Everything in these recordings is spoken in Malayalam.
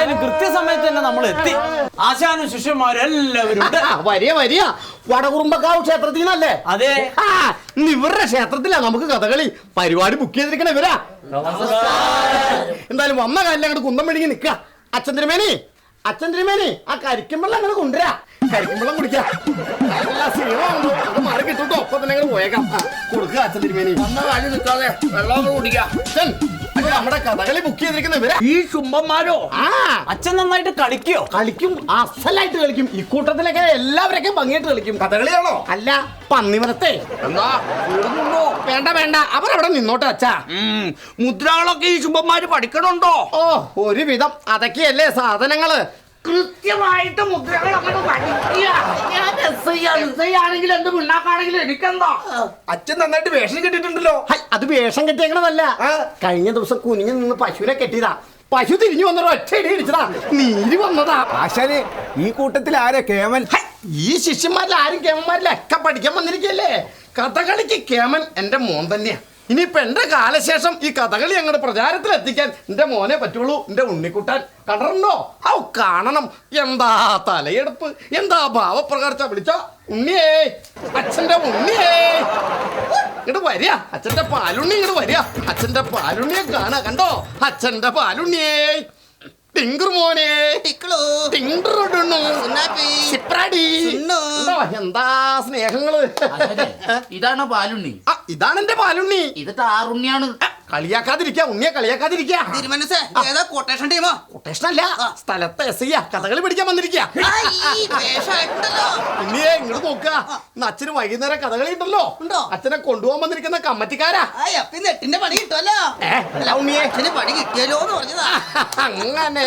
എന്തായാലും കൃത്യസമയത്ത് തന്നെ നമ്മൾ എത്തി. ആശാനും ശിഷ്യന്മാരെല്ലാവരും വരിയ ഉണ്ട്. ആ, വരിക വരിക. വടകുറുമ്പക്കാവ് ക്ഷേത്രത്തിൽ നിന്നല്ലേ അതെ. ആ, ഇന്ന് ഇവരുടെ ക്ഷേത്രത്തിലാ നമുക്ക് കഥകളി. പരിപാടി ബുക്ക് ചെയ്തിരിക്കണ ഇവരാ. എന്തായാലും വന്ന കാലിൽ അങ്ങോട്ട് കുന്തം മെഴുകി നിക്ക. അച്ഛൻ തിരുമേനി അച്ഛൻ തിരുമേനി ആ കരിക്കും വെള്ളം അങ്ങോട്ട് കൊണ്ടുവരാ. കരിക്കും വെള്ളം കുടിക്കാം മാറി കിട്ടും ഒപ്പം തന്നെ പോയേക്കാം. കൊടുക്കുക അച്ഛൻ തിരുമേനി. വന്ന കാര്യം നിൽക്കാതെ വെള്ളം കുടിക്കാം. നമ്മുടെ കഥകളി ബുക്ക് ചെയ്തിരിക്കുന്ന ഈ ചുംബന്മാരോ ആ. അച്ഛൻ നന്നായിട്ട് കളിക്കോ? കളിക്കും. അസലായിട്ട് കളിക്കും. ഇക്കൂട്ടത്തിലൊക്കെ എല്ലാവരൊക്കെ ഭംഗിയായിട്ട് കളിക്കും. കഥകളിയാണോ? അല്ല പന്നിമരത്തെ. എന്താ? വേണ്ട വേണ്ട. വേണ്ട അവരവിടെ നിന്നോട്ടെ അച്ഛാ. മുദ്രകളൊക്കെ ഈ ചുംബന്മാര് പഠിക്കണുണ്ടോ? ഓ ഒരുവിധം. അതൊക്കെയല്ലേ സാധനങ്ങൾ. കൃത്യമായിട്ട് മുദ്രകൾ അങ്ങോട്ട് പഠിക്കുക. ഞാൻ എസ് ഐ ആണ് എസ് ഐ ആണെങ്കിലും എന്ത് പിണ്ണാക്കാണെങ്കിലും എനിക്കെന്താ? അച്ഛൻ നന്നായിട്ട് വേഷം കെട്ടിട്ടുണ്ടല്ലോ ഹൈ, അത് വേഷം കെട്ടിയേക്കണതല്ല. കഴിഞ്ഞ ദിവസം കുനിഞ്ഞു നിന്ന് പശുവിനെ കെട്ടിയതാ. പശു തിരിഞ്ഞു വന്നൊരു ഒറ്റ ഇടി ഇടിച്ചതാ. നീര് വന്നതാ. ആശാനെ ഈ കൂട്ടത്തിൽ ആരാ കേമൻ? ഹൈ, ഈ ശിഷ്യന്മാരിൽ ആരും കേമന്മാരിലൊക്കെ പഠിക്കാൻ വന്നിരിക്കല്ലേ? കഥകളിക്ക് കേമൻ എന്റെ മോൻ തന്നെയാ. ഇനിയിപ്പൊ എന്റെ കാലശേഷം ഈ കഥകളി അങ്ങോട്ട് പ്രചാരത്തിൽ എത്തിക്കാൻ എന്റെ മോനെ പറ്റുള്ളൂ എന്റെ ഉണ്ണിക്കുട്ടാൻ കണ്ടോ? ഔ കാണണം. എന്താ തലയെടുപ്പ്? എന്താ ഭാവപ്രകാരച്ച വിളിച്ച? ഉണ്ണിയേ അച്ഛന്റെ ഉണ്ണിയേ. ഇങ്ങോട്ട് വരിക. അച്ഛന്റെ പാലുണ്ണി ഇങ്ങോട്ട് വരിക. അച്ഛന്റെ പാലുണ്ണിയെ കാണുക കണ്ടോ? അച്ഛന്റെ പാലുണ്ണിയേ. മോനെ? എന്താ സ്നേഹങ്ങൾ? ഇതാണ് പാലുണ്ണി. ആ, ഇതാണ് എന്റെ പാലുണ്ണി. ഇത് ടാറുണ്ണിയാണ്. കളിയാക്കാതിരിക്ക ഉണ്ണിയെ കളിയാക്കാതിരിക്ക തിരുമനസ് ഏതാ കൊട്ടേഷൻ ടീമോ? കൊട്ടേഷനല്ല സ്ഥലത്തെ എസ് ഐ കഥകളി പിടിക്കാൻ വന്നിരിക്കുക. ഉണ്ണിയെ ഇങ്ങോട്ട് നോക്കുക. ഇന്ന് അച്ഛന് വൈകുന്നേരം കഥകളി ഉണ്ടല്ലോ. ഉണ്ടോ? അച്ഛനെ കൊണ്ടുപോകാൻ വന്നിരിക്കുന്ന കമ്മറ്റിക്കാരാ. പിന്നെ നെട്ടിന്റെ പണി കിട്ടുമല്ലോ. അല്ല ഉണ്ണിയെ. അച്ഛന് പണി കിട്ടിയല്ലോ എന്ന് പറഞ്ഞതാ. അങ്ങനെ.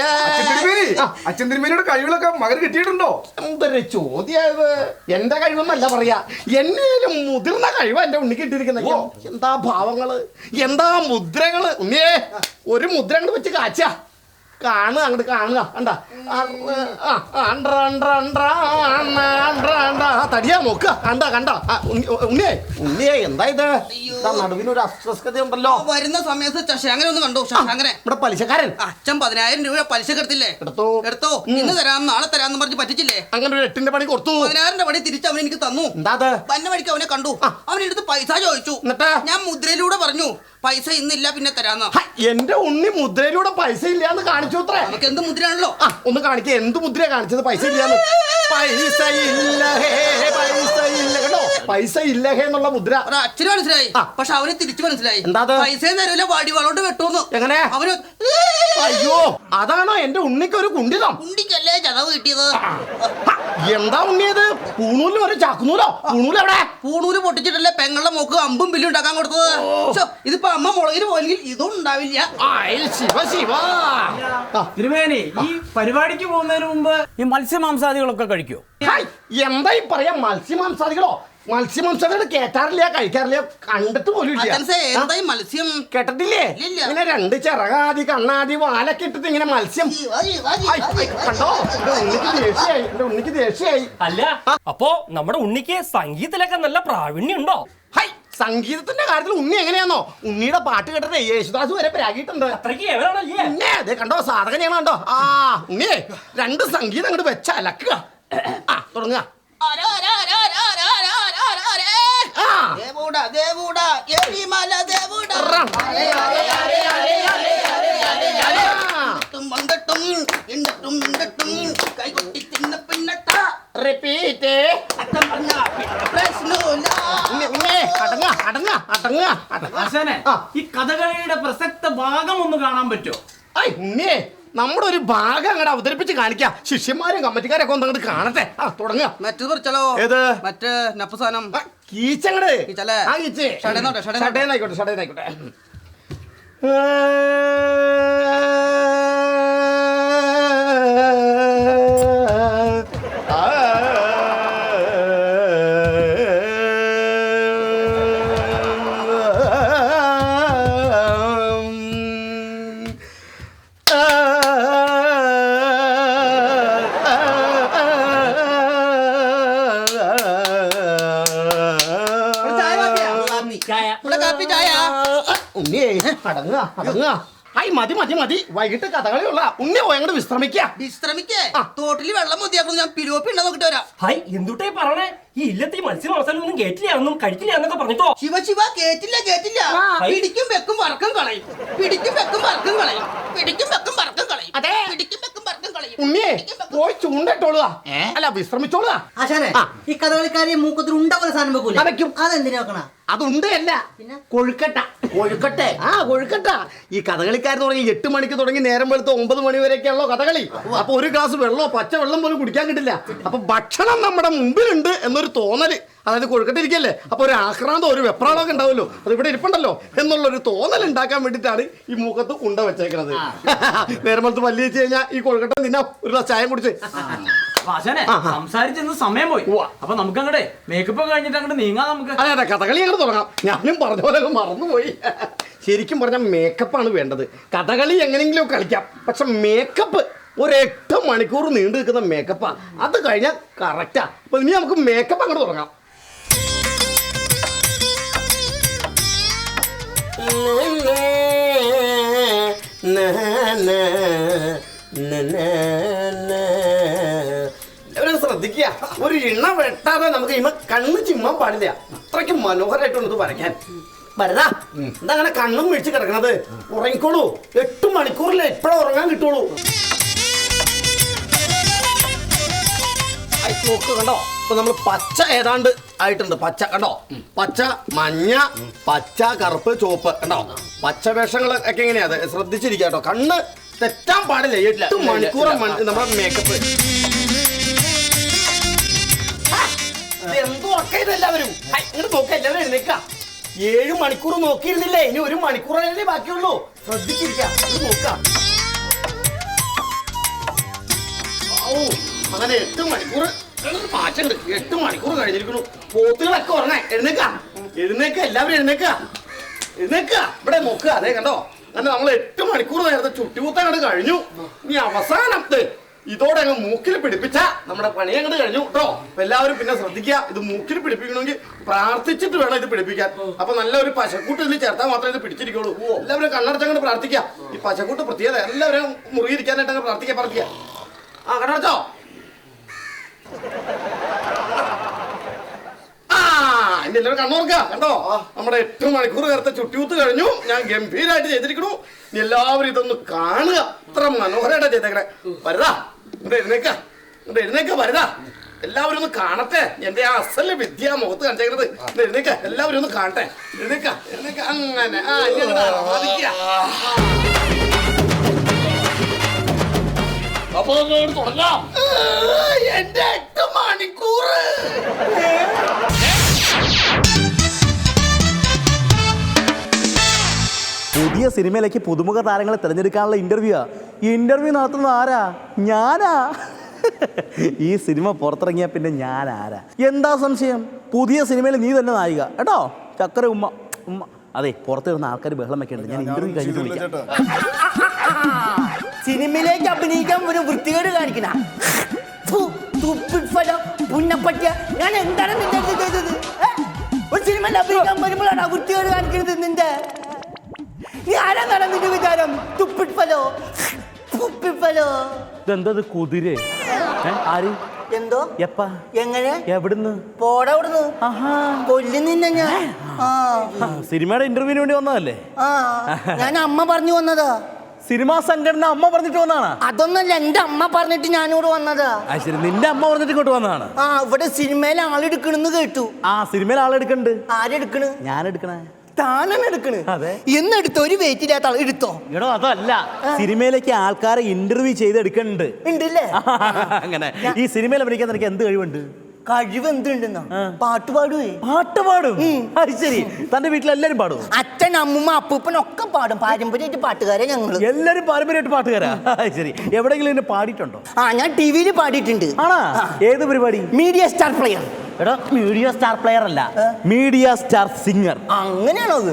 അച്ഛൻ തിരുമേനിയുടെ കഴിവുകളൊക്കെ മകൻ കിട്ടിയിട്ടുണ്ടോ? എന്തൊരു ചോദ്യത് എന്റെ കഴിവൊന്നല്ല പറയാ. എന്നേലും മുതിർന്ന കഴിവ് എന്റെ ഉണ്ണി കിട്ടിയിരിക്കുന്ന എന്താ ഭാവങ്ങൾ? എന്താ മുദ്രകൾ. ഉണ്ണിയേ ഒരു മുദ്ര അങ്ങോട്ട് വെച്ച് കാച്ച. കാണുക അങ്ങോട്ട് കാണുക. കണ്ട? തടിയാ നോക്കുക കണ്ട കണ്ട? ഉണ്ണി- ഉണ്ണിയേ? ഉണ്ണിയേ എന്താ ഇത്? നടുവിനൊരു അസ്വസ്ഥത ഉണ്ടല്ലോ. വരുന്ന സമയത്ത് ശശാങ്കനെ ഒന്ന് കണ്ടു? ശശാങ്കനെ. ഇവിടെ പലിശക്കാരൻ. അച്ഛൻ പതിനായിരം രൂപ പലിശ എടുത്തില്ലേ? എടുത്തു. എടുത്തോ. ഇന്ന് തരാം നാളെ തരാന്ന് പറഞ്ഞ് പറ്റിച്ചില്ലേ? അങ്ങനെ ഒരു എട്ടിന്റെ പണി കൊടുത്തു. പതിനായിരം രൂപ പണി തിരിച്ച് അവൻ എനിക്ക് തന്നു. എന്താ വന്ന പന്ന വഴിക്ക് അവനെ കണ്ടു. അവനെടുത്ത് പൈസ ചോദിച്ചു. എന്നിട്ട്? ഞാൻ മുദ്രയിലൂടെ പറഞ്ഞു പൈസ ഇന്നില്ല പിന്നെ തരാന്ന്. എന്റെ ഉണ്ണി മുദ്രയിലൂടെ പൈസ ഇല്ലാന്ന് കാണിച്ചു അത്രേ നമുക്ക് എന്ത് മുദ്രയാണല്ലോ? ആ ഒന്ന് കാണിക്ക. എന്ത് മുദ്ര കാണിച്ചത്? പൈസ ഇല്ലാന്ന്. പൈസ ഇല്ല ഹേ പൈസ ഇല്ല. കേട്ടോ പൈസ ഇല്ല ഹേ എന്നുള്ള മുദ്ര. അച്ഛന് മനസ്സിലായി. പക്ഷെ അവന് തിരിച്ചു മനസ്സിലായി. എന്താ പൈസ തരൂല വടി വടിവാളോട്ട് വെട്ടൂന്ന് എങ്ങനെ? അവന് അയ്യോ അതാണോ എന്റെ ഉണ്ണിക്ക് ഒരു കുണ്ടിതം കുണ്ടിക്കല്ലേ ചതവ് കിട്ടിയത്? എന്താ ഉണ്ണിയത്? പൂണൂലിന് ഒരു ചാക്കുന്നൂലോ പൂണൂൽ എവിടെ? പൂണൂൽ പൊട്ടിച്ചിട്ടല്ലേ പെങ്ങളുടെ മോക്ക് അമ്പും ബില്ലും ഉണ്ടാക്കാൻ കൊടുത്തത്? ഇതിപ്പോ അമ്മ മുളകിന് പോയെങ്കിൽ ഇതും ഉണ്ടാവില്ല. ശിവ ശിവ. തിരുമേനി ഈ പരിപാടിക്ക് പോകുന്നതിന് മുമ്പ് ഈ മത്സ്യമാംസാദികളൊക്കെ കഴിക്കോ? എന്താ ഈ പറയാ മത്സ്യമാംസാദികളോ? മത്സ്യമാംസാദികൾ കേട്ടാറില്ല കഴിക്കാറില്ല കണ്ടിട്ട് പോലും ഇല്ല. അച്ഛൻസേ എന്താ ഈ മത്സ്യം? കേട്ടിട്ടില്ലേ? ഇല്ല. ഇങ്ങനെ രണ്ട് ചിറകാതി കണ്ണാതി വാലൊക്കെ ഇട്ടിട്ട് ഇങ്ങനെ മത്സ്യം. കണ്ടോ? എന്റെ ഉണ്ണിക്ക് ദേഷ്യായി എന്റെ ഉണ്ണിക്ക് ദേഷ്യായി. അല്ല അപ്പോ നമ്മുടെ ഉണ്ണിക്ക് സംഗീതത്തിലൊക്കെ നല്ല പ്രാവീണ്യം ഉണ്ടോ? ഹൈ സംഗീതത്തിന്റെ കാര്യത്തിൽ ഉണ്ണി എങ്ങനെയാണോ ഉണ്ണിയുടെ പാട്ട് കേട്ടിട്ട് യേശുദാസ് വരെ പ്രാഗിയിട്ടുണ്ട്. എവരാണല്ലേ ഉണ്ണേ അതെ കണ്ടോ? സാധകം ഞാൻ കണ്ടോ? ആ ഉണ്ണിയെ രണ്ട് സംഗീതം അങ്ങോട്ട് വെച്ച അലക്കുക. ആ തുടങ്ങുക. ആ. ദേവൂട ദേവൂട എരിമല ദേവൂട. റം. ആ. ഇട്ടും വന്നിട്ടും ഇന്നിട്ടും ഇന്നിട്ടും കൈകൊട്ടി തിന്ന പിന്നട്ട റിപ്പീറ്റ് അച്ഛൻ പറഞ്ഞ പിന്നെ പ്രശ്നമില്ല അടങ്ങ അടങ്ങ അടങ്ങ അടങ്ങ. ഈ കഥകളിയുടെ പ്രസക്ത ഭാഗം ഒന്ന് കാണാൻ പറ്റുമോ? ഐ ഉണ്ണിയെ നമ്മുടെ ഒരു ഭാഗം അങ്ങോട്ട് അവതരിപ്പിച്ച് കാണിക്കാം. ശിഷ്യന്മാരും കമ്മറ്റിക്കാരൊക്കെ ഒന്ന് അങ്ങോട്ട് കാണട്ടെ. ആ തുടങ്ങുക മറ്റേത് പറിച്ചാലോ ഏത്? മറ്റേ നപ്പുസാനം. കീച്ചങ്ങട് കീച്ചല്ലേ? ആ കീച്ച്. ഷടേന്നോട്ടെ. ഷടേന്നായിക്കോട്ടെ ഷടേന്നായിക്കോട്ടെ. കാപ്പി ചായ ഉണ്ണിയേ അടങ്ങുക അടങ്ങുക. ഐ മതി മതി മതി. വൈകിട്ട് കഥകളിയുള്ള ഉണ്ണി പോയി അങ്ങോട്ട് വിശ്രമിക്കുക വിശ്രമിക്കേ. തോട്ടിൽ വെള്ളം മതിയാക്കുന്നു ഞാൻ പിലോപ്പി ഉണ്ടോ നോക്കിട്ട് വരാം. ഹായ് എന്തുട്ടേ പറഞ്ഞേ ഈ ഇല്ലത്തെ ഈ മത്സ്യം മസാല ഒന്നും കേട്ടില്ലാന്നും കഴിക്കില്ലാന്നൊക്കെ പറഞ്ഞിട്ടോ? ശിവ ശിവ കേറ്റില്ല കേറ്റില്ല. പിടിക്കും വെക്കും വറക്കും കളയും. പിടിക്കും വെക്കും വറക്കും കളയും. പിടിക്കും വെക്കും വറക്കും കളയും. അതെ. പിടിക്കും വെക്കും വറക്കും കളയും. ഉണ്ണിയെ പോയി ചൂണ്ടിട്ടോളുക. അല്ല വിശ്രമിച്ചോളുക. ആശാനെ ആ. ഈ കഥകളിക്കാരി മൂക്കത്തിൽ ഉണ്ട പോലെ സാധനം വെക്കൂല. അതെന്തിനാ വെക്കണ? അതുണ്ടല്ല പിന്നെ? കൊഴുക്കട്ട. കൊഴുക്കട്ടെ. ആ കൊഴുക്കട്ട. ഈ കഥകളിക്കാർ തുടങ്ങി എട്ട് മണിക്ക് തുടങ്ങി നേരം വെളുത്ത് ഒമ്പത് മണി വരെയൊക്കെയാണല്ലോ കഥകളി. അപ്പൊ ഒരു ഗ്ലാസ് വെള്ളമോ പച്ച വെള്ളം പോലും കുടിക്കാൻ കിട്ടില്ല. അപ്പൊ ഭക്ഷണം നമ്മുടെ മുമ്പിലുണ്ട് എന്നൊരു തോന്നൽ. അതായത് കൊഴുക്കട്ടിരിക്കല്ലേ അപ്പോൾ അപ്പൊ ഒരു ആക്രാന്തം ഒരു വെപ്രാളമൊക്കെ ഉണ്ടാവുമല്ലോ. അത് ഇവിടെ ഇരിപ്പുണ്ടല്ലോ. എന്നുള്ള ഒരു തോന്നൽ ഉണ്ടാക്കാൻ വേണ്ടിയിട്ടാണ് ഈ മുഖത്ത് ഉണ്ട വെച്ചേക്കുന്നത് നേരം വെളുത്ത് പല്ലി വെച്ച് കഴിഞ്ഞാൽ ഈ കൊഴുക്കട്ട നിന്നാ ഒരു ഗ്ലാസ് ചായം കുടിച്ച്. ആശാനെ. സംസാരിച്ചെന്ന് സമയം പോയി. അപ്പൊ നമുക്ക് അങ്ങടെ മേക്കപ്പ് കഴിഞ്ഞിട്ട് അങ്ങോട്ട് നീങ്ങാം നമുക്ക്. അതെ അതെ കഥകളി അങ്ങോട്ട് തുടങ്ങാം. ഞാനും പറഞ്ഞ പോലെ മറന്നുപോയി. ശരിക്കും പറഞ്ഞാൽ മേക്കപ്പാണ് വേണ്ടത്. കഥകളി എങ്ങനെയെങ്കിലും കളിക്കാം. പക്ഷെ മേക്കപ്പ് ഒരു എട്ട് മണിക്കൂർ നീണ്ടു നിൽക്കുന്ന മേക്കപ്പാ അത് കഴിഞ്ഞാൽ കറക്റ്റാ അപ്പൊ ഇനി നമുക്ക് മേക്കപ്പ് അങ്ങോട്ട് തുടങ്ങാം. എല്ലാവരും ശ്രദ്ധിക്കുക. ഒരു ഇണ വെട്ടാതെ നമുക്ക് ഇമ കണ്ണ് ചിമ്മാൻ പാടില്ല. അത്രയ്ക്ക് മനോഹരമായിട്ടുണ്ട് വരയ്ക്കാൻ. വരതാ എന്താ അങ്ങനെ കണ്ണും വീഴ്ച കിടക്കണത്? ഉറങ്ങിക്കോളൂ. എട്ട് മണിക്കൂറിൽ എപ്പോഴും ഉറങ്ങാൻ കിട്ടുള്ളൂ? നോക്ക് കണ്ടോ? ഇപ്പൊ നമ്മൾ പച്ച ഏതാണ്ട് ആയിട്ടുണ്ട്. പച്ച കണ്ടോ? പച്ച മഞ്ഞ പച്ച കറുപ്പ് ചുവപ്പ്. കണ്ടോ? പച്ച വേഷങ്ങൾ ഒക്കെ എങ്ങനെയാ അത്? കേട്ടോ. കണ്ണ് തെറ്റാൻ പാടില്ല. എട്ട് മണിക്കൂർ നമ്മുടെ മേക്കപ്പ് എന്തോ എല്ലാവരും? ഏഴ് മണിക്കൂർ നോക്കിയിരുന്നില്ലേ? ഇനി ഒരു മണിക്കൂറല്ലേ ബാക്കിയുള്ളൂ. ശ്രദ്ധിച്ചിരിക്കാം. അങ്ങനെ എട്ട് മണിക്കൂർ പാച്ചുണ്ട് എട്ട് മണിക്കൂർ കഴിഞ്ഞിരിക്കുന്നു. പോത്തുകളൊക്കെ ഉറങ്ങാൻ. എഴുന്നേക്ക എഴുന്നേക്ക എല്ലാവരും എഴുന്നേക്ക എഴുന്നേക്ക ഇവിടെ നോക്കുക അതെ കണ്ടോ? അങ്ങനെ നമ്മൾ എട്ട് മണിക്കൂർ നേരത്തെ ചുട്ടിപൂത്താൻ അങ്ങോട്ട് കഴിഞ്ഞു. ഇനി അവസാനം ദേ, ഇതോടെ അങ്ങ് മൂക്കിൽ പിടിപ്പിച്ച നമ്മുടെ പണി അങ്ങോട്ട് കഴിഞ്ഞു കേട്ടോ അപ്പൊ എല്ലാവരും പിന്നെ ശ്രദ്ധിക്കുക ഇത് മൂക്കിൽ പിടിപ്പിക്കണമെങ്കിൽ പ്രാർത്ഥിച്ചിട്ട് വേണം ഇത് പിടിപ്പിക്കാൻ. അപ്പൊ നല്ലൊരു പശക്കൂട്ട് ഇതിൽ ചേർത്താൽ മാത്രമേ ഇത് പിടിച്ചിരിക്കുള്ളൂ. എല്ലാവരും കണ്ണടച്ചങ്ങോട്ട് പ്രാർത്ഥിക്കുക. ഈ പശക്കൂട്ട് പ്രത്യേകത എല്ലാവരും മുറുകിയിരിക്കാനായിട്ട് അങ്ങ് പ്രാർത്ഥിക്കുക പ്രാർത്ഥിക്കുക. ആ കണ്ണടച്ചോ. ഇനി എല്ലാവരും കണ്ണോർക്ക കണ്ടോ? നമ്മുടെ എട്ട് മണിക്കൂർ നേരത്തെ ചുട്ടിയൂത്ത് കഴിഞ്ഞു. ഞാൻ ഗംഭീരമായിട്ട് ചെയ്തിരിക്കണു എല്ലാവരും ഇതൊന്ന് കാണുക. അത്ര മനോഹരമായിട്ടാണ് ചെയ്തേക്കണേ. വരുതാ ഇവിടെ എഴുന്നേക്ക. ഇവിടെ എഴുന്നേക്ക വരുതാ എല്ലാവരും ഒന്ന് കാണട്ടെ. എന്റെ ആ അസൽ വിദ്യ മുഖത്ത് കണ്ടേക്കുന്നത് ഇത് എഴുന്നേക്ക. എല്ലാവരും ഒന്ന് കാണട്ടെ. എഴുന്നേക്ക. എഴുന്നേക്ക. അങ്ങനെ. ആ. അപ്പൊ തുടങ്ങാം. എന്റെ പുതിയ സിനിമയിലേക്ക് പുതുമുഖ താരങ്ങളെ തിരഞ്ഞെടുക്കാനുള്ള ഇന്റർവ്യൂ ആ. ഇന്റർവ്യൂ നടത്തുന്ന ആരാ? ഞാനാ? ഈ സിനിമ പുറത്തിറങ്ങിയ പിന്നെ ഞാൻ ആരാ? എന്താ സംശയം? പുതിയ സിനിമയിൽ നീ തന്നെ നായിക. കേട്ടോ? ചക്കര ഉമ്മ ഉമ്മ. അതെ പുറത്തിരുന്ന ആൾക്കാർ ബഹളം വെക്കേണ്ടത് ഞാൻ ഇന്റർവ്യൂ കഴിഞ്ഞിട്ട് വിളിക്കാം സിനിമയിലേക്ക് അഭിനയിക്കാൻ ഒരു വൃത്തികേട് കാണിക്കണ. ഞാൻ എന്താണ് നിന്റെ ഒരു സിനിമയിൽ അഭിനയിക്കാൻ വരുമ്പോഴാണ് വൃത്തികേട് കാണിക്കുന്നത് ആരാന്നാണ് നിന്റെ വിചാരം തുപ്പിപ്പലോ തുപ്പിപ്പലോ ഇതെന്തത് കുതിര? ആര്? എന്തോ? എപ്പാ? എങ്ങനെ? എവിടുന്ന്? പോടാ അവിടുന്ന്. ആഹാ. കൊല്ലും നിന്നെ ഞാൻ. സിനിമയുടെ ഇന്റർവ്യൂവിന് വേണ്ടി വന്നതല്ലേ? ഞാൻ അമ്മ പറഞ്ഞു വന്നതാ. സിനിമാ സംഘടന അമ്മ പറഞ്ഞിട്ട് വന്നതാണ്? അതൊന്നല്ല എന്റെ അമ്മ പറഞ്ഞിട്ട് ഞാനിവിടെ വന്നതാ. ശരി നിന്റെ അമ്മ പറഞ്ഞിട്ട് ഇങ്ങോട്ട് വന്നതാണ്? ആ ഇവിടെ സിനിമയിൽ ആളെടുക്കണെന്ന് കേട്ടു. ആ സിനിമയിൽ ആളെടുക്കണ്ട്. ആരെടുക്കണ്? ഞാൻ എടുക്കണേ താനാണ് എടുക്കണ് അതെ. എന്നെടുത്തോ ഒരു വെയിറ്റ് ഇല്ലാത്ത ആൾ എടുത്തോ? എടോ അതല്ല. സിനിമയിലേക്ക് ആൾക്കാരെ ഇന്റർവ്യൂ ചെയ്തെടുക്കണ്ട്. ഉണ്ടല്ലേ? അങ്ങനെ. ഈ സിനിമയിൽ അഭിനയിക്കാൻ നിനക്ക് എന്ത് കഴിവുണ്ട്? കഴിവ് എന്തുണ്ടെന്നോ? പാട്ട് പാടുവേ പാട്ട് പാടും? അത് ശരി. തന്റെ വീട്ടിൽ എല്ലാരും പാടും അച്ഛൻ അമ്മൂമ്മ അപ്പൂപ്പൻ ഒക്കെ പാടും. പാരമ്പര്യമായിട്ട് പാട്ടുകാരെ ഞങ്ങൾ എല്ലാരും പാരമ്പര്യമായിട്ട് പാട്ടുകാരാ? ശരി. എവിടെങ്കിലും പാടിയിട്ടുണ്ടോ? ആ ഞാൻ ടി വിയിൽ പാടിയിട്ടുണ്ട്. ആണോ? ഏത് പരിപാടി? Media star player. എടാ മീഡിയ സ്റ്റാർ പ്ലെയർ അല്ല. മീഡിയ സ്റ്റാർ സിംഗർ അങ്ങനെയാണോ അത്?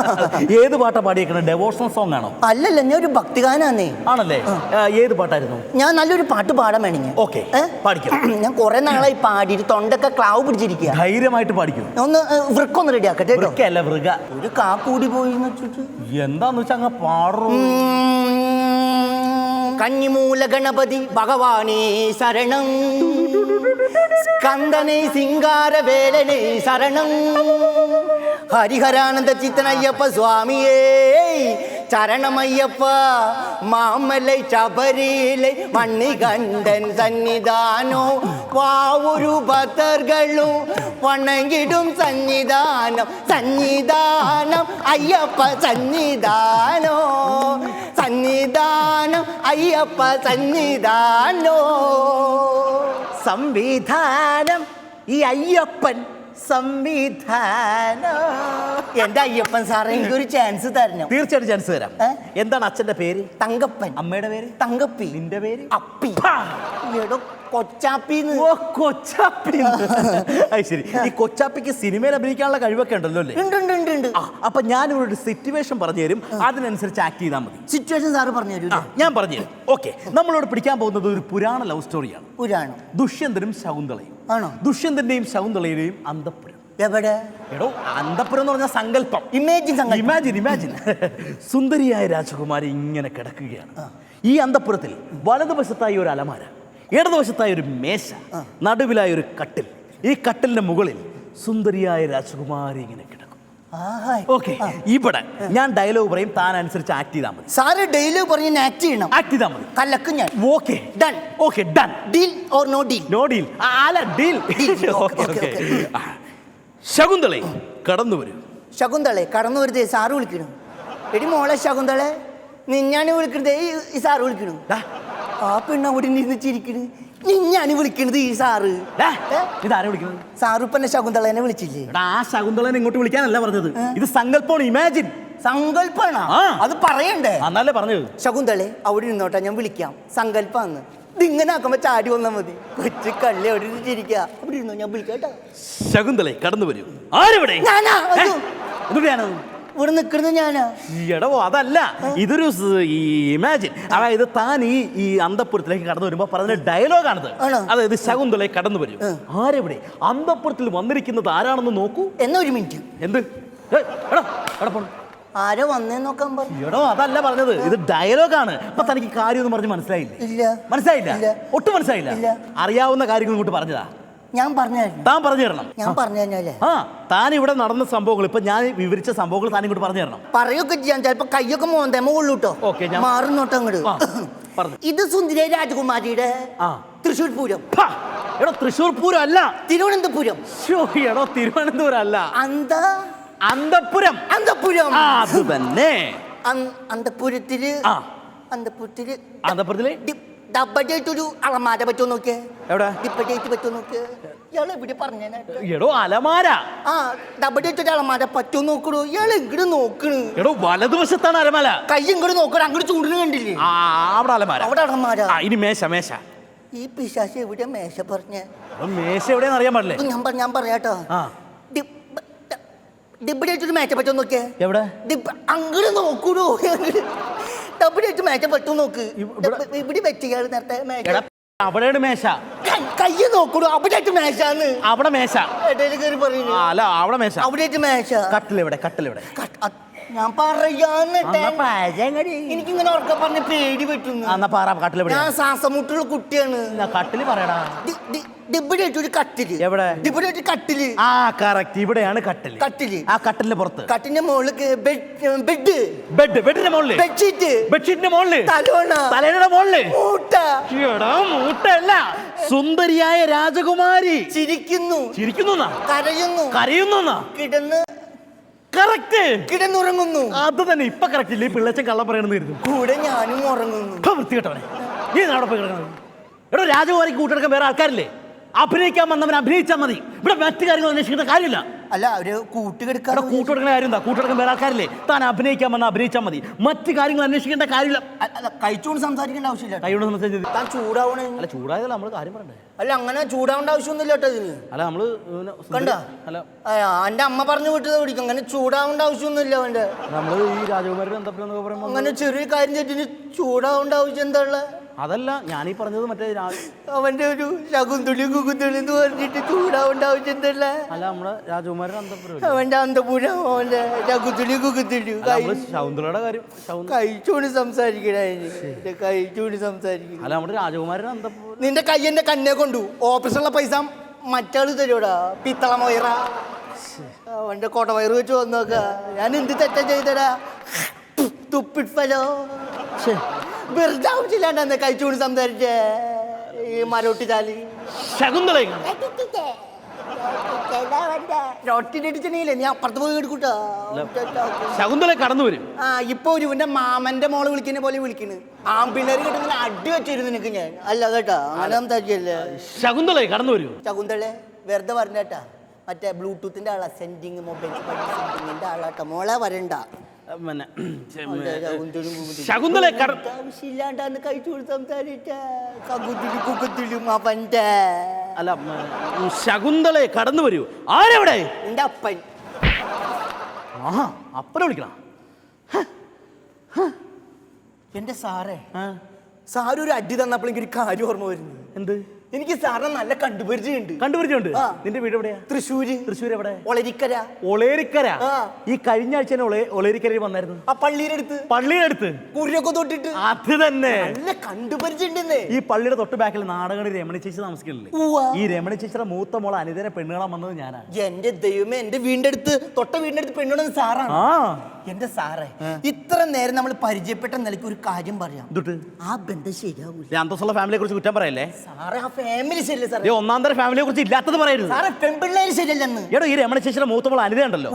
ഏത് പാട്ടാ പാടിയേക്കണേ? ഡെവോഷണൽ സോങ് ആണോ? അല്ലല്ല ഞാൻ ഒരു ഭക്തിഗാനാന്നേ. ആണല്ലേ? ഏത് പാട്ടായിരുന്നു? ഞാൻ നല്ലൊരു പാട്ട് പാടാൻ വേണമെങ്കിൽ ഓക്കെ പാടിക്കാം. ഞാൻ കുറെ നാളായി പാടിയിട്ട് തൊണ്ടൊക്കെ ക്ലാവ് പിടിച്ചിരിക്കുക ധൈര്യമായിട്ട് പാടിക്കും. ഒന്ന് വൃക്കൊന്ന് റെഡി ആക്കട്ടെ കേട്ടോ. വൃക്കയല്ല വൃക ഒരു കാക്കൂടി കൂടി പോയി എന്താന്ന് വെച്ചാ അങ്ങ് പാടൂ. கன்னிமூல கணபதி பகவானே சரணம். கந்தனை சிங்கார வேலனை சரணம். ஹரிஹரானந்த சித்தனையப்ப சுவாமியே ശരണമയ്യപ്പ മാമലൈ ശബരിയിലെ മണ്ണികണ്ഠൻ സന്നിധാനോ വാവൊരു ഭക്തർകളും വണങ്ങിടും സന്നിധാനം സന്നിധാനം അയ്യപ്പ സന്നിധാനോ സന്നിധാനം അയ്യപ്പ സന്നിധാനോ. സംവിധാനം ഈ അയ്യപ്പൻ സംവിധാനം? എന്റെ അയ്യപ്പൻ സാറേ എനിക്കൊരു ചാൻസ് തരണം. തീർച്ചയായിട്ടും ചാൻസ് തരാം. ഏ? എന്താണ് അച്ഛന്റെ പേര്? തങ്കപ്പൻ. അമ്മയുടെ പേര്? തങ്കപ്പി. നിന്റെ പേര്? അപ്പി. എടോ കൊച്ചാപ്പിന്ന്. ഓ കൊച്ചാപ്പി. അത് ശരി. ഈ കൊച്ചാപ്പിക്ക് സിനിമയിൽ അഭിനയിക്കാനുള്ള കഴിവൊക്കെ ഉണ്ടല്ലോ അല്ലേ? ഉണ്ട് ഉണ്ട് ഉണ്ട് ഉണ്ട്. ആ, അപ്പൊ ഞാൻ ഒരു സിറ്റുവേഷൻ പറഞ്ഞു തരും. അതിനനുസരിച്ച് ആക്ട് ചെയ്താൽ മതി. സിറ്റുവേഷൻ സാറ് പറഞ്ഞു തരൂ ആ, ഞാൻ പറഞ്ഞു തരും. ഓക്കെ നമ്മളോട് പിടിക്കാൻ പോകുന്നത് ഒരു പുരാണ ലവ് സ്റ്റോറിയാണ് പുരാണം. ദുഷ്യന്തനും ശകുന്തളയും. ആണോ? ദുഷ്യന്തന്റെയും ശകുന്തളയുടെയും അന്തപ്പുരം. എവിടെ? എടോ അന്തപ്പുരം എന്ന് പറഞ്ഞ സങ്കല്പം. ഇമേജിൻ ഇമാജിൻ ഇമാജിൻ സുന്ദരിയായ രാജകുമാരി ഇങ്ങനെ കിടക്കുകയാണ്. ഈ അന്തപ്പുരത്തിൽ വലതുവശത്തായി ഒരു അലമാര ഇടതുവശത്തായി ഒരു മേശ നടുവിലായി ഒരു കട്ടിൽ. ഈ കട്ടിലിന്റെ മുകളിൽ സുന്ദരിയായ രാജകുമാരി ഇങ്ങനെ കിടക്കും. ഓക്കെ ഇവിടെ ഞാൻ ഡയലോഗ് പറയും താൻ അനുസരിച്ച് ആക്ട് ചെയ്താൽ മതി. സാറ് ഡയലോഗ് പറഞ്ഞ് ആക്ട് ചെയ്യണം. ആക്ട് ചെയ്താൽ മതി. കലക്കും ഞാൻ. Okay done okay done deal or no deal no deal അല്ല ഡീൽ ശകുന്തളെ കടന്നു വരും. ശകുന്തളെ കടന്നു വരുതേ സാറ് വിളിക്കണു. എടി മോളെ ശകുന്തളെ നിന്നാണ് വിളിക്കണത്. ഈ സാറ് വിളിക്കണു. ആ പെണ്ണ അവിടെ നിന്ന് ചിരിക്കണ് നിഞ്ഞാണ് വിളിക്കണത് ഈ സാറ്. ഇതാരെ വിളിക്കുന്നത്? സാറ് ഇപ്പൊ എന്നെ ശകുന്തളേനെ വിളിച്ചില്ലേ? എടാ ആ ശകുന്തളനെ ഇങ്ങോട്ട് വിളിക്കാനല്ല പറഞ്ഞത്. ഇത് സങ്കല്പമാണ് ഇമാജിൻ സങ്കല്പാണ്? ആ. അത് പറയണ്ടേ? എന്നല്ലേ പറഞ്ഞത്. ശകുന്തളെ അവിടെ നിന്നോട്ടാ ഞാൻ വിളിക്കാം. സങ്കല്പാന്ന്. ഇതിങ്ങനെ ആക്കുമ്പോ ചാടി വന്നാൽ മതി. കൊച്ചു കള്ളി അവിടെ ഇരിക്കുക അവിടെ ഇരുന്നോ ഞാൻ വിളിക്കാം കേട്ടോ. ശകുന്തളെ കടന്നു വരൂ. ആരെവിടെ? ഞാനാ? അയ്യോ. എന്നിട്ട് ഞാനത്? ഇവിടെ നിൽക്കുന്നത് ഞാനാ. എടവോ അതല്ല. ഇതൊരു ഈ ഇമാജിൻ. അതായത് താൻ ഈ ഈ അന്തപുരത്തിലേക്ക് കടന്നു വരുമ്പോ പറഞ്ഞ ഡയലോഗാണിത്. അതായത് ശകുന്തളെ കടന്നു വരും. ആരെവിടെ? അന്തപുരത്തിൽ വന്നിരിക്കുന്നത് ആരാണെന്ന് നോക്കൂ. എന്നാ ഒരു മിനിറ്റ്. എന്ത്? ആരോ എടാ, എടാ പോണു. ആരാ വന്നേ നോക്കാൻ പറഞ്ഞു എടോ അതല്ല പറഞ്ഞത്. ഇത് ഡയലോഗാണ്. അപ്പൊ തനിക്ക് കാര്യമൊന്നും പറഞ്ഞ് മനസ്സിലായില്ല? മനസ്സിലായില്ല? ഒട്ടും മനസ്സിലായില്ല? അറിയാവുന്ന കാര്യങ്ങൾ ഇങ്ങോട്ട് പറഞ്ഞതാ. ഞാൻ പറഞ്ഞു താൻ പറഞ്ഞു തരണം. ഞാൻ പറഞ്ഞു കഴിഞ്ഞാലേ ആ താൻ ഇവിടെ നടന്ന സംഭവങ്ങൾ ഇപ്പൊ ഞാൻ വിവരിച്ച സംഭവങ്ങൾ താൻ ഇങ്ങോട്ട് പറഞ്ഞു തരണം. പറയൊക്കെ ചെയ്യാൻ ചിലപ്പോ കയ്യൊക്കെ മോന്തേമ കൊള്ളൂട്ടോ ഓക്കേ, ഞാൻ- മാറുന്നോട്ടോ അങ്ങോട്ട് ആ, പറഞ്ഞു. ഇത് സുന്ദരി രാജകുമാരിയുടെ ആ. തൃശ്ശൂർ പൂരം. എടോ തൃശ്ശൂർ പൂരം അല്ല തിരുവനന്തപുരം. ശ്ശോ, എടോ തിരുവനന്തപുരം അല്ല അന്ത? അന്തപുരം. അന്തപുരം. ആ, അത് തന്നെ. അന്തപുരത്തിൽ ആ. അന്തപുരത്തിൽ അന്തപുരത്തിൽ? ഡബഡേറ്റൊരു അളമാര പറ്റുമോ നോക്കിയേ? എവിടെ? ഡിപ്പഡേറ്റ് പറ്റുമോ നോക്കിയേ? ഇയാൾ എവിടെ പറഞ്ഞേനാ? എടോ അലമാര. ആ ഒരു അളമാര പറ്റുമോ നോക്കണു? ഇയാൾ ഇങ്ങോട്ട് നോക്കണു. എടോ വലതുവശത്താണ് അലമാര. കൈ ഇങ്ങോട്ട് നോക്കണം. അങ്ങോട്ട് ചൂണ്ടിന് കണ്ടില്ലേ? ആ അവിടെ അലമാര. അവിടെ അളമാര ആ ഇനി മേശ മേശ. ഈ പിശാശ് എവിടെ മേശ പറഞ്ഞേ? മേശ എവിടെയാന്ന് അറിയാൻ പാടില്ലേ? ഞാൻ പറ- ഞാൻ പറയാട്ടോ. ആ. മേശ പറ്റുമോ നോക്കിയേ? എവിടെ? അങ്ങോട്ട് നോക്കൂടോ. ഡബിഡേറ്റ് മേച്ച പെട്ടു നോക്ക്. ഇവിടെ- ഡബ് നേരത്തെ എടാ അവിടെയാണ് മേശ. കൈ നോക്കൂടോ അവിടെ മേശാന്ന്. അവിടെ മേശ. ഇടയിൽ കയറി പറയുന്നു അല്ല അവിടെ മേശ. അവിടെ മേശ. കട്ടിലെവിടെ കട്ടിലെവിടെ. ഞാൻ പറയാന്ന്. എനിക്കിങ്ങനെ ഉറക്കെ പറഞ്ഞ പേടി പറ്റുന്നു എന്നാ പറ കട്ടിൽ ഞാൻ ശ്വാസമുട്ടുള്ള കുട്ടിയാണ്. കട്ടിൽ പറയടാ. ഒരു കട്ടിൽ. എവിടെ? കട്ടിൽ. ആ കറക്റ്റ് ഇവിടെയാണ് കട്ടിൽ. കട്ടിൽ. ആ കട്ടിലിന്റെ പുറത്ത്. കട്ടിന്റെ മുകളിൽ ബെഡ് ബെഡ്. ബെഡിന്റെ മുകളിൽ ബെഡ്ഷീറ്റ്. ബെഡ്ഷീറ്റിന്റെ മുകളിൽ തലോണ. തലേണയുടെ മുകളിൽ മൂട്ട. മൂട്ടല്ല സുന്ദരിയായ രാജകുമാരി. ചിരിക്കുന്നു. ചിരിക്കുന്നു കരയുന്നു. കരയുന്നു കിടന്ന് കറക്റ്റ് കിടന്നുറങ്ങുന്നു. അത് തന്നെ ഇപ്പൊ കറക്റ്റ് ഇല്ലേ? പിള്ളച്ചൻ കള്ളം പറയണെന്ന് കരുതും. കൂടെ ഞാനും ഉറങ്ങുന്നു. ഇപ്പൊ വൃത്തികെട്ടവനെ. നീ പോയി കിടക്കുന്നത്. എടോ രാജകുമാരിക്ക് കൂട്ടെടുക്കാൻ വേറെ ആൾക്കാരില്ലേ? അഭിനയിക്കാൻ വന്നവൻ അഭിനയിച്ചാൽ മതി. ഇവിടെ മറ്റു കാര്യങ്ങൾ അന്വേഷിക്കേണ്ട കാര്യമില്ല. അല്ല അവർ കൂട്ടുകെടുക്കാൻ കൂട്ടുകൊടുക്കുന്ന കാര്യം എന്താ കൂട്ടുകൊടുക്കാൻ വേറെ ആൾക്കാരില്ലേ? താൻ അഭിനയിക്കാൻ വന്ന അഭിനയിച്ചാൽ മതി. മറ്റു കാര്യങ്ങൾ അന്വേഷിക്കേണ്ട കാര്യമില്ല. കഴിച്ചുകൊണ്ട് സംസാരിക്കേണ്ട ആവശ്യമില്ല. കൈകൊണ്ട് സംസാരിച്ചത് താൻ ചൂടാവണേ. അല്ല ചൂടായതല്ല നമ്മൾ കാര്യം പറയണ്ടേ? അല്ല അങ്ങനെ ചൂടാവേണ്ട ആവശ്യമൊന്നുമില്ല കേട്ടോ ഇതിന്. അല്ല നമ്മൾ കണ്ട? അല്ല. എന്റെ അമ്മ പറഞ്ഞു വിട്ടത് പിടിക്കും. അങ്ങനെ ചൂടാവേണ്ട ആവശ്യമൊന്നുമില്ല അവന്റെ. നമ്മൾ ഈ രാജകുമാരി ബന്ധപ്പെട്ട എന്നൊക്കെ പറയുമ്പോൾ അങ്ങനെ ചെറിയ കാര്യം തെറ്റിന് ചൂടാവേണ്ട ആവശ്യം എന്താ ഉള്ളത്? അതല്ല ഞാനീ പറഞ്ഞത് മറ്റേ അവന്റെ ഒരു ശകുന്തുളി കുകുന്തുളി എന്ന് പറഞ്ഞിട്ട് ചൂടാവേണ്ട അല്ല നമ്മുടെ രാജകുമാരൻ അവന്റെ അന്തപുരം അവന്റെ ശകുന്തുളി കുകുന്തുളി ശകുന്തളയുടെ കാര്യം കഴിച്ചോണ്ട് സംസാരിക്കണേ കഴിച്ചോണ്ട് സംസാരിക്കണം അല്ല നമ്മുടെ രാജകുമാരൻ ബന്ധപ്പെട്ട നിന്റെ കൈ എന്റെ കണ്ണെ കൊണ്ടു. ഓപ്പറേഷനുള്ള പൈസ മറ്റാൾ തരൂടാ പിത്തള മൊയറ അവന്റെ കോട്ട വയറ് വെച്ച് വന്നോക്ക. ഞാൻ എന്ത് തെറ്റാ ചെയ്തടാ? തുപ്പിട്ടലോ വെറുതെ ആവശ്യമില്ലാണ്ടെന്ന് കഴിച്ചുകൊണ്ട് സംസാരിച്ചേ? ഈ മരോട്ടി ചാലി ശകുന്തള റൊട്ടിനടിച്ചണില്ലേ നീ അപ്പുറത്ത് പോയി എടുക്കൂട്ടോ. ശകുന്തള കടന്നു വരും. ആ ഇപ്പൊ ഒരു ഇവന്റെ മാമന്റെ മോൾ വിളിക്കുന്ന പോലെ വിളിക്കണ്. ആമ്പിള്ളേർ കിട്ടുന്ന അടി വെച്ചിരുന്നു നിനക്ക് ഞാൻ. അല്ല കേട്ടോ അങ്ങനെ സംസാരിച്ചല്ലേ? ശകുന്തള കടന്നു വരും. ശകുന്തളെ വെറുതെ പറഞ്ഞേട്ടാ. മറ്റേ ബ്ലൂടൂത്തിന്റെ ആളാ സെൻഡിങ് മൊബൈൽ സെൻഡിങ്ങിന്റെ ആളാട്ടോ മോളെ വരണ്ട. പിന്നെ ശകുന്തളും ആവശ്യമില്ലാണ്ടാന്ന് കഴിച്ചു കൊടുത്ത് സംസാരിച്ച. കകുത്തിലും കുകുത്തിലും അവന്റെ അല്ല ശകുന്തളെ കടന്നു വരൂ. ആരെവിടെ? എന്റെ അപ്പൻ. ആഹാ അപ്പനെ വിളിക്കണം? എന്റെ സാറേ സാറൊരു ഒരു അടി തന്നപ്പോൾ ഒരു കാര്യം ഓർമ്മ വരുന്നു. എന്ത്? എനിക്ക് സാറിനെ നല്ല കണ്ടുപരിചയമുണ്ട്. കണ്ടുപരിചയുണ്ട് ആ. നിന്റെ വീട് എവിടെയാ? തൃശ്ശൂര്. തൃശ്ശൂർ എവിടെ? ഒളരിക്കര. ഒളേരിക്കര? ആ. ഈ കഴിഞ്ഞ ആഴ്ച തന്നെ ഒളേ ഒളേരിക്കരയിൽ വന്നായിരുന്നു. ആ പള്ളിയുടെ അടുത്ത്. പള്ളിയുടെ അടുത്ത്? കുരിയൊക്കെ തൊട്ടിട്ട്. അത് തന്നെ. നല്ല കണ്ടുപരിചയുണ്ടെന്നേ ഈ പള്ളിയുടെ തൊട്ട് ബാക്കിൽ നാടകടി രമണി ചേച്ചി താമസിക്കുന്നില്ലേ ഉവ്വ. ഈ രമണി ചേച്ചിയുടെ മൂത്ത മോളെ അനിതനെ പെണ്ണുകളാൻ വന്നത് ഞാനാണ് എന്റെ ദൈവമേ എന്റെ വീടിന്റെ അടുത്ത് തൊട്ട വീടിന്റെ അടുത്ത് പെണ്ണുണ്ടെന്ന് സാറാണ്. ആ. എന്റെ സാറേ ഇത്ര നേരം നമ്മൾ പരിചയപ്പെട്ട നിലയ്ക്ക് ഒരു കാര്യം പറയാം. ആ ബന്ധം ശരിയാവൂല. അന്തസ്സുള്ള ഫാമിലിയെ കുറിച്ച് കുറ്റം പറയല്ലേ? സാറേ ആ ഫാമിലി ശരിയല്ല സാറേ. ഒന്നാം തരം ഫാമിലിയെ കുറിച്ച് ഇല്ലാത്തത് പറയരുത്. സാറേ പെൺപിള്ളേര് ശരിയല്ലെന്ന് എടോ ഈ രമണ ചേച്ചിയുടെ മൂത്ത അനിതണ്ടല്ലോ അനിത ഉണ്ടല്ലോ?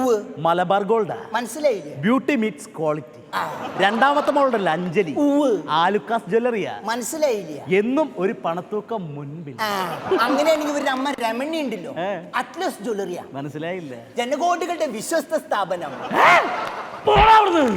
മലബാർ ഗോൾഡാ? മനസ്സിലായില്ലേ? ബ്യൂട്ടി മീറ്റ്സ് ക്വാളിറ്റി രണ്ടാമത്തെ മോളുണ്ടല്ലോ അഞ്ജലി. ആലുക്കാസ് ജ്വല്ലറിയാ? മനസ്സിലായില്ല? എന്നും ഒരു പണത്തൂക്കം മുൻപിൽ. അങ്ങനെയാണെങ്കിൽ ഒരു അമ്മ രമണി ഉണ്ടല്ലോ. അറ്റ്ലസ് ജ്വല്ലറിയാ. മനസ്സിലായില്ല? ജനകോടികളുടെ വിശ്വസ്ത സ്ഥാപനം. പോടാ അവിടുന്ന്.